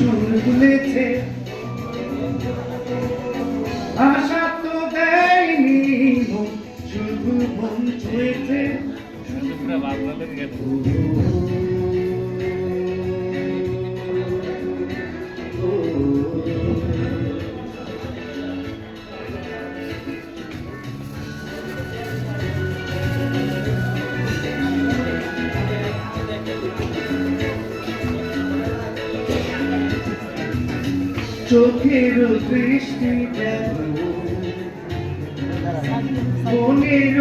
সুর তুলেছে আশা তো দেয়নি মন, শুধু বাংলাদেশ ছুঁয়েছে চোখের দৃষ্টি মনের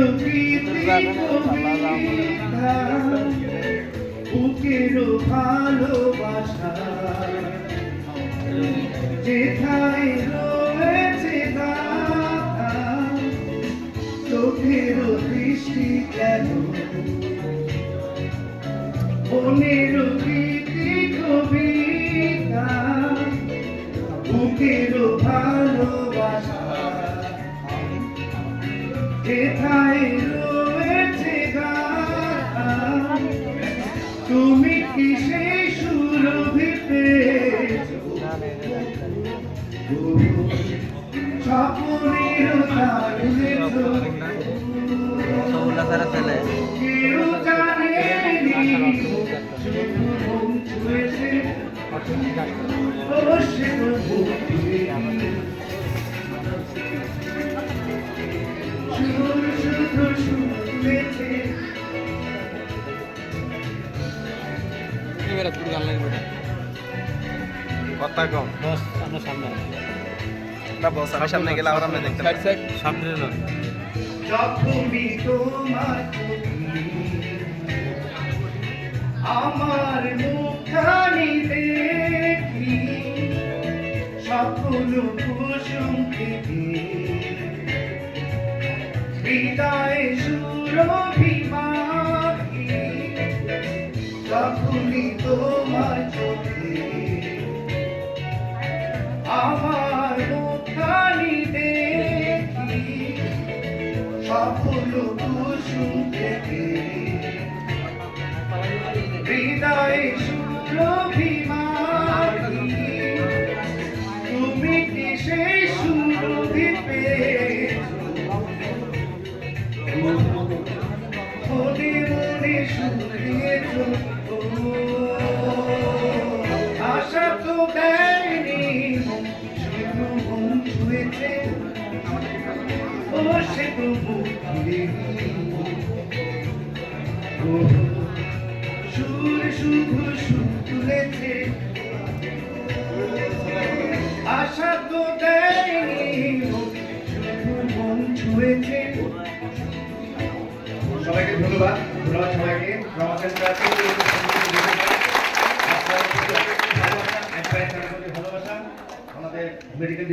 বুকের ভালোবাসা। যেথায় রয়েছে চোখের দৃষ্টি যেন মনের বুকের ভালোবাসা। যেথায় রয়েছে তুমি কি সেই সুরভি স্বপ্নের কেউ ছুঁয়েছে। কথা কম। বস আমরা সামনে না বস আমি সামনে গেলে আবার আমরা দেখতে পাই সামনে না যখনই তোমার আমার মুখানি দেখি সকল কুসুম থেকে হৃদয়ে সুরভিমাখি যখনই তোমার চোখে। আমার মুখানি দেখি সফল কুসুম থেকে। আশা তো দেয়নি শুধু মন সবাইকে ধন্যবাদ ধন্যবাদ সবাইকে ভালোবাসা। আমাদের মেডিকেল